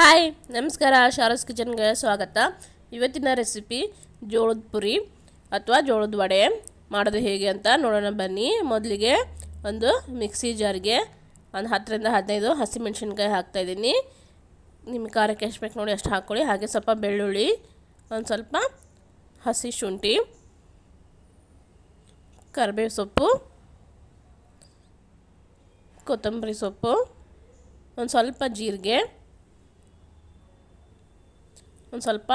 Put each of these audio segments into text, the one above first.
Hi, ನಮಸ್ಕಾರ. ಶಾರಸ್ ಕಿಚನ್ಗೆ ಸ್ವಾಗತ. ಇವತ್ತಿನ ರೆಸಿಪಿ ಜೋಳದ ಪುರಿ ಅಥವಾ ಜೋಳದ ವಡೆ. ಮಾಡೋದು ಹೇಗೆ ಅಂತ ನೋಡೋಣ ಬನ್ನಿ. ಮೊದಲಿಗೆ ಒಂದು ಮಿಕ್ಸಿ ಜಾರ್ಗೆ ಒಂದು ಹತ್ತರಿಂದ ಹದಿನೈದು ಹಸಿಮೆಣ್ಸಿನ್ಕಾಯಿ ಹಾಕ್ತಾಯಿದ್ದೀನಿ ನಿಮ್ಮ ಖಾರಕ್ಕೆ ಎಷ್ಟು ಬೇಕು ನೋಡಿ ಅಷ್ಟು ಹಾಕ್ಕೊಳ್ಳಿ. ಹಾಗೆ ಸ್ವಲ್ಪ ಬೆಳ್ಳುಳ್ಳಿ, ಒಂದು ಸ್ವಲ್ಪ ಹಸಿ ಶುಂಠಿ ಕರಿಬೇವು ಸೊಪ್ಪು, ಕೊತ್ತಂಬರಿ ಸೊಪ್ಪು, ಒಂದು ಸ್ವಲ್ಪ ಜೀರಿಗೆ ಒಂದು ಸ್ವಲ್ಪ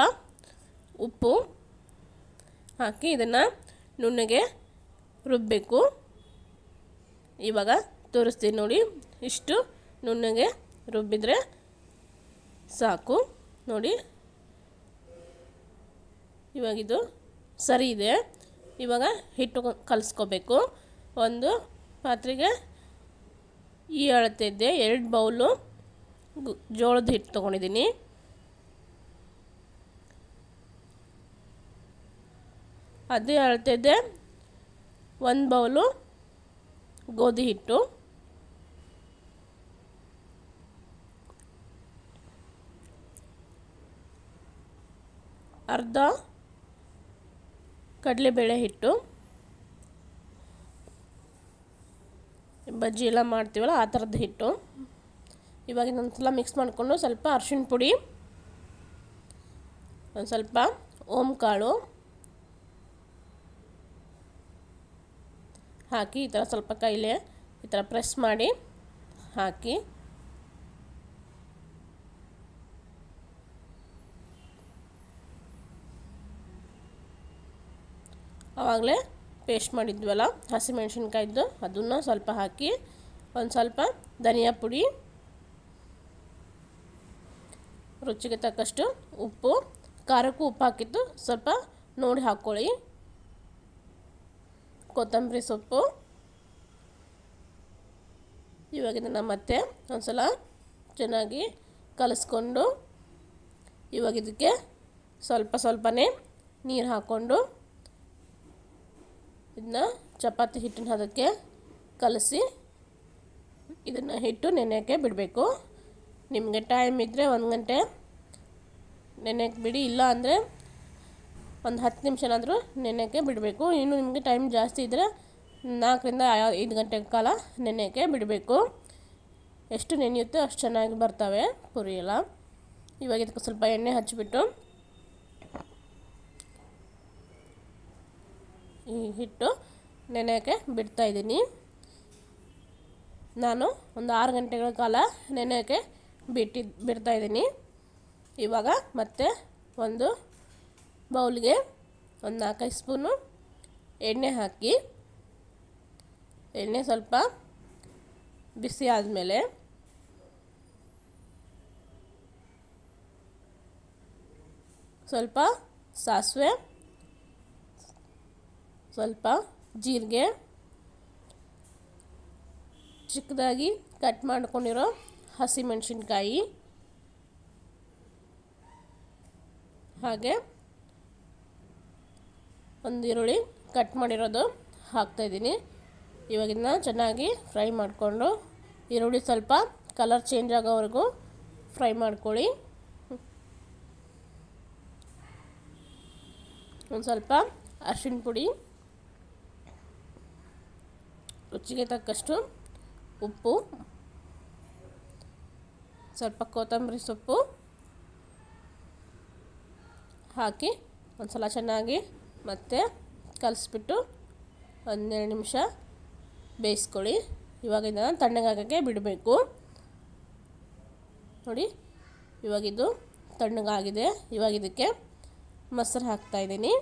ಉಪ್ಪು ಹಾಕಿ ಇದನ್ನು ನುಣ್ಣಗೆ ರುಬ್ಬಬೇಕು ಇವಾಗ ತೋರಿಸ್ತೀನಿ ನೋಡಿ, ಇಷ್ಟು ನುಣ್ಣಗೆ ರುಬ್ಬಿದರೆ ಸಾಕು. ನೋಡಿ ಇವಾಗಿದು ಸರಿ ಇದೆ. ಇವಾಗ ಹಿಟ್ಟು ಕಲಿಸ್ಕೋಬೇಕು. ಒಂದು ಪಾತ್ರೆಗೆ ಈ ಅಳತೆದ್ದೆ ಎರಡು ಬೌಲು ಜೋಳದ ಹಿಟ್ಟು ತೊಗೊಂಡಿದ್ದೀನಿ. ಅದೇ ಹೇಳ್ತಿದ್ದೆ. ಒಂದು ಬೌಲು ಗೋಧಿ ಹಿಟ್ಟು. ಅರ್ಧ ಕಡಲೆಬೇಳೆ ಹಿಟ್ಟು. ಬಜ್ಜಿ ಎಲ್ಲ ಮಾಡ್ತೀವಲ್ಲ, ಆ ಥರದ ಹಿಟ್ಟು. ಇವಾಗ ಇನ್ನೊಂದ್ಸಲ ಮಿಕ್ಸ್ ಮಾಡಿಕೊಂಡು ಸ್ವಲ್ಪ ಅರ್ಶಿಣ ಪುಡಿ, ಒಂದು ಸ್ವಲ್ಪ ಓಮ್ ಕಾಳು ಹಾಕಿ ಈ ಥರ ಸ್ವಲ್ಪ ಕೈಲೇ ಈ ಥರ ಪ್ರೆಸ್ ಮಾಡಿ ಹಾಕಿ. ಆವಾಗಲೇ ಪೇಸ್ಟ್ ಮಾಡಿದ್ವಲ್ಲ, ಹಸಿಮೆಣ್ಸಿನ್ಕಾಯ್ದು, ಅದನ್ನು ಸ್ವಲ್ಪ ಹಾಕಿ ಒಂದು ಸ್ವಲ್ಪ ಧನಿಯಾ ಪುಡಿ, ರುಚಿಗೆ ತಕ್ಕಷ್ಟು ಉಪ್ಪು, ಖಾರಕ್ಕೂ ಉಪ್ಪು ಹಾಕಿದ್ದು ಸ್ವಲ್ಪ ನೋಡಿ ಹಾಕ್ಕೊಳ್ಳಿ ಕೊತ್ತಂಬರಿ ಸೊಪ್ಪು. ಇವಾಗ ಇದನ್ನು ಮತ್ತೆ ಒಂದ್ಸಲ ಚೆನ್ನಾಗಿ ಕಲಸ್ಕೊಂಡು ಇವಾಗ ಇದಕ್ಕೆ ಸ್ವಲ್ಪ ಸ್ವಲ್ಪನೇ ನೀರು ಹಾಕ್ಕೊಂಡು ಇದನ್ನ ಚಪಾತಿ ಹಿಟ್ಟಿನ ಹದಕ್ಕೆ ಕಲಸಿ ಇದನ್ನು ಹಿಟ್ಟು ನೆನೆಯೋಕ್ಕೆ ಬಿಡಬೇಕು. ನಿಮಗೆ ಟೈಮ್ ಇದ್ದರೆ ಒಂದು ಗಂಟೆ ನೆನೆಯೋಕ್ಕೆ ಬಿಡಿ ಇಲ್ಲ ಅಂದರೆ ಒಂದು ಹತ್ತು ನಿಮಿಷನಾದರೂ ನೆನೆಯೋಕ್ಕೆ ಬಿಡಬೇಕು. ಇನ್ನು ನಿಮಗೆ ಟೈಮ್ ಜಾಸ್ತಿ ಇದ್ದರೆ ನಾಲ್ಕರಿಂದ ಐದು ಗಂಟೆ ಕಾಲ ನೆನೆಯೋಕ್ಕೆ ಬಿಡಬೇಕು. ಎಷ್ಟು ನೆನೆಯುತ್ತೋ ಅಷ್ಟು ಚೆನ್ನಾಗಿ ಬರ್ತವೆ ಪುರಿ ಎಲ್ಲ. ಇವಾಗ ಇದಕ್ಕೆ ಸ್ವಲ್ಪ ಎಣ್ಣೆ ಹಚ್ಚಿಬಿಟ್ಟು ಈ ಹಿಟ್ಟು ನೆನೆಯೋಕ್ಕೆ ಬಿಡ್ತಾ ಇದ್ದೀನಿ. ನಾನು ಒಂದು ಆರು ಗಂಟೆಗಳ ಕಾಲ ನೆನೆಯೋಕ್ಕೆ ಬಿಟ್ಟಿದ್ದು ಬಿಡ್ತಾ ಇದ್ದೀನಿ. ಇವಾಗ ಮತ್ತೆ ಒಂದು ಬೌಲ್ಗೆ ಒಂದು ನಾಲ್ಕೈದು ಸ್ಪೂನು ಎಣ್ಣೆ ಹಾಕಿ, ಎಣ್ಣೆ ಸ್ವಲ್ಪ ಬಿಸಿ ಆದಮೇಲೆ ಸ್ವಲ್ಪ ಸಾಸಿವೆ, ಸ್ವಲ್ಪ ಜೀರಿಗೆ, ಚಿಕ್ಕದಾಗಿ ಕಟ್ ಮಾಡ್ಕೊಂಡಿರೋ ಹಸಿಮೆಣಸಿನ್ಕಾಯಿ ಹಾಗೆ ಒಂದು ಈರುಳ್ಳಿ ಕಟ್ ಮಾಡಿರೋದು ಹಾಕ್ತಾಯಿದ್ದೀನಿ ಇವಾಗಿನ ಚೆನ್ನಾಗಿ ಫ್ರೈ ಮಾಡಿಕೊಂಡು ಈರುಳ್ಳಿ ಸ್ವಲ್ಪ ಕಲರ್ ಚೇಂಜ್ ಆಗೋವರೆಗೂ ಫ್ರೈ ಮಾಡ್ಕೊಳ್ಳಿ. ಒಂದು ಸ್ವಲ್ಪ ಅರಿಶಿಣ ಪುಡಿ, ರುಚಿಗೆ ತಕ್ಕಷ್ಟು ಉಪ್ಪು, ಸ್ವಲ್ಪ ಕೊತ್ತಂಬರಿ ಸೊಪ್ಪು ಹಾಕಿ ಒಂದು ಸಲ ಚೆನ್ನಾಗಿ ಮತ್ತೆ ಕಲಿಸ್ಬಿಟ್ಟು ಒಂದೆರಡು ನಿಮಿಷ ಬೇಯಿಸ್ಕೊಳ್ಳಿ. ಇವಾಗ ಇದನ್ನು ತಣ್ಣಗಾಗೋಕ್ಕೆ ಬಿಡಬೇಕು. ನೋಡಿ, ಇವಾಗಿದು ತಣ್ಣಗಾಗಿದೆ ಇವಾಗ ಇದಕ್ಕೆ ಮೊಸರು ಹಾಕ್ತಾಯಿದ್ದೀನಿ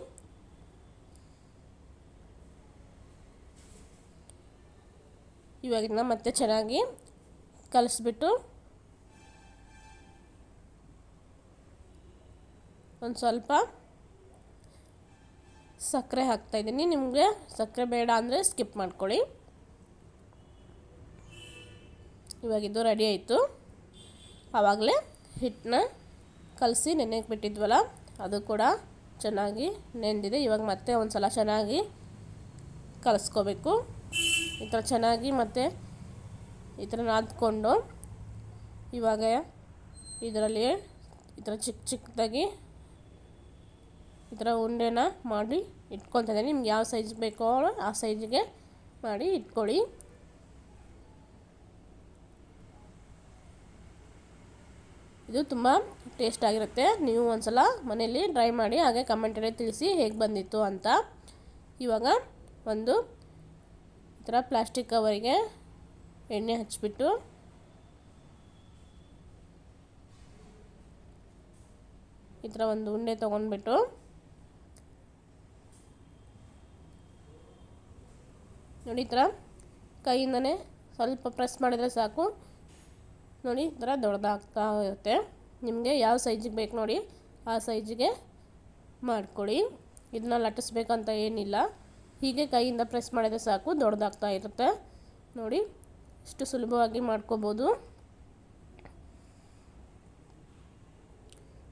ಇವಾಗ ಇದನ್ನ ಮತ್ತೆ ಚೆನ್ನಾಗಿ ಕಲಿಸ್ಬಿಟ್ಟು ಒಂದು ಸ್ವಲ್ಪ ಸಕ್ಕರೆ ಹಾಕ್ತಾಯಿದ್ದೀನಿ ನಿಮಗೆ ಸಕ್ಕರೆ ಬೇಡ ಅಂದರೆ ಸ್ಕಿಪ್ ಮಾಡ್ಕೊಳ್ಳಿ. ಇವಾಗ ಇದು ರೆಡಿ ಆಯಿತು. ಆವಾಗಲೇ ಹಿಟ್ಟನ್ನ ಕಲಸಿ ನೆನೆಗೆ ಬಿಟ್ಟಿದ್ವಲ್ಲ, ಅದು ಕೂಡ ಚೆನ್ನಾಗಿ ನೆಂದಿದೆ. ಇವಾಗ ಮತ್ತೆ ಒಂದು ಸಲ ಚೆನ್ನಾಗಿ ಕಲಿಸ್ಕೋಬೇಕು. ಈ ಥರ ಚೆನ್ನಾಗಿ ಮತ್ತೆ ಈ ಥರ ನಾದ್ಕೊಂಡು ಇವಾಗ ಇದರಲ್ಲಿ ಈ ಥರ ಚಿಕ್ಕ ಚಿಕ್ಕದಾಗಿ ಈ ಥರ ಉಂಡೆನ ಮಾಡಿ ಇಟ್ಕೊತಾ ಇದ್ದೀನಿ. ನಿಮ್ಗೆ ಯಾವ ಸೈಜ್ ಬೇಕೋ ಆ ಸೈಜ್ಗೆ ಮಾಡಿ ಇಟ್ಕೊಳ್ಳಿ. ಇದು ತುಂಬ ಟೇಸ್ಟ್ ಆಗಿರುತ್ತೆ. ನೀವು ಒಂದ್ಸಲ ಮನೇಲಿ ಟ್ರೈ ಮಾಡಿ ಹಾಗೆ ಕಮೆಂಟಲ್ಲಿ ತಿಳಿಸಿ ಹೇಗೆ ಬಂದಿತ್ತು ಅಂತ. ಇವಾಗ ಒಂದು ಈ ಥರ ಪ್ಲಾಸ್ಟಿಕ್ ಕವರಿಗೆ ಎಣ್ಣೆ ಹಚ್ಚಿಬಿಟ್ಟು ಈ ಥರ ಒಂದು ಉಂಡೆ ತೊಗೊಂಡ್ಬಿಟ್ಟು ನೋಡಿ ಈ ಥರ ಕೈಯಿಂದನೇ ಸ್ವಲ್ಪ ಪ್ರೆಸ್ ಮಾಡಿದರೆ ಸಾಕು. ನೋಡಿ ಈ ಥರ ದೊಡ್ಡದಾಗ್ತಾ ಇರುತ್ತೆ ನಿಮಗೆ ಯಾವ ಸೈಜಿಗೆ ಬೇಕು ನೋಡಿ, ಆ ಸೈಜಿಗೆ ಮಾಡ್ಕೊಳ್ಳಿ. ಇದನ್ನ ಲಟ್ಟಿಸ್ಬೇಕಂತ ಏನಿಲ್ಲ. ಹೀಗೆ ಕೈಯಿಂದ ಪ್ರೆಸ್ ಮಾಡಿದರೆ ಸಾಕು, ದೊಡ್ಡದಾಗ್ತಾ ಇರುತ್ತೆ. ನೋಡಿ, ಇಷ್ಟು ಸುಲಭವಾಗಿ ಮಾಡ್ಕೋಬೋದು.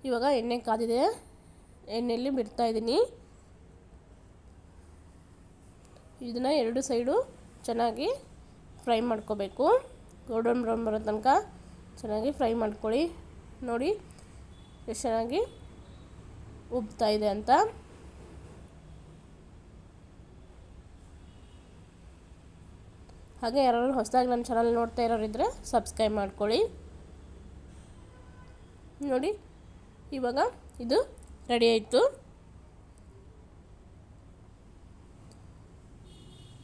ಇವಾಗ ಎಣ್ಣೆ ಕಾದಿದೆ. ಎಣ್ಣೆಯಲ್ಲಿ ಬಿಡ್ತಾ ಇದ್ದೀನಿ ಇದನ್ನು ಎರಡು ಸೈಡು ಚೆನ್ನಾಗಿ ಫ್ರೈ ಮಾಡ್ಕೋಬೇಕು. ಗೋಲ್ಡನ್ ಬ್ರೌನ್ ಬರೋ ತನಕ ಚೆನ್ನಾಗಿ ಫ್ರೈ ಮಾಡ್ಕೊಳ್ಳಿ. ನೋಡಿ ಎಷ್ಟು ಚೆನ್ನಾಗಿ ಉಬ್ತಾ ಇದೆ ಅಂತ. ಹಾಗೆ ಯಾರು ಹೊಸದಾಗಿ ನನ್ನ ಚಾನಲ್ ನೋಡ್ತಾ ಇರೋರಿದ್ದರೆ ಸಬ್ಸ್ಕ್ರೈಬ್ ಮಾಡ್ಕೊಳ್ಳಿ. ನೋಡಿ ಇವಾಗ ಇದು ರೆಡಿ ಆಯಿತು.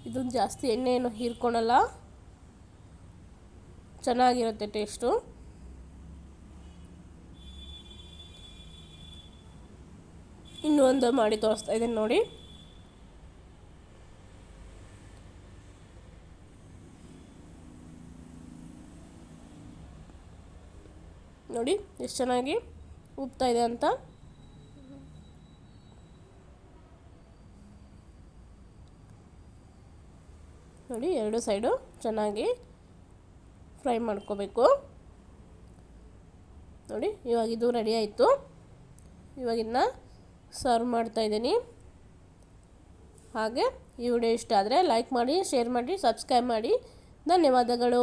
ಇದು ಜಾಸ್ತಿ ಎಣ್ಣೆ ಏನು ಹೀರ್ಕೊಳಲ್ಲ. ಚೆನ್ನಾಗಿರುತ್ತೆ ಟೇಸ್ಟು. ಇನ್ನೂ ಒಂದು ಮಾಡಿ ತೋರಿಸ್ತಾ ಇದ್ದೀನಿ ನೋಡಿ. ನೋಡಿ, ಎಷ್ಟು ಚೆನ್ನಾಗಿ ಉಬ್ತಾ ಇದೆ ಅಂತ. ನೋಡಿ, ಎರಡು ಸೈಡು ಚೆನ್ನಾಗಿ ಫ್ರೈ ಮಾಡ್ಕೋಬೇಕು. ನೋಡಿ, ಇವಾಗ ಇದು ರೆಡಿ ಆಯಿತು. ಇವಾಗಿನ್ನ ಸರ್ವ್ ಮಾಡ್ತಾಯಿದ್ದೀನಿ ಹಾಗೆ ಈ ವಿಡಿಯೋ ಇಷ್ಟ ಆದರೆ ಲೈಕ್ ಮಾಡಿ, ಶೇರ್ ಮಾಡಿ, ಸಬ್ಸ್ಕ್ರೈಬ್ ಮಾಡಿ. ಧನ್ಯವಾದಗಳು.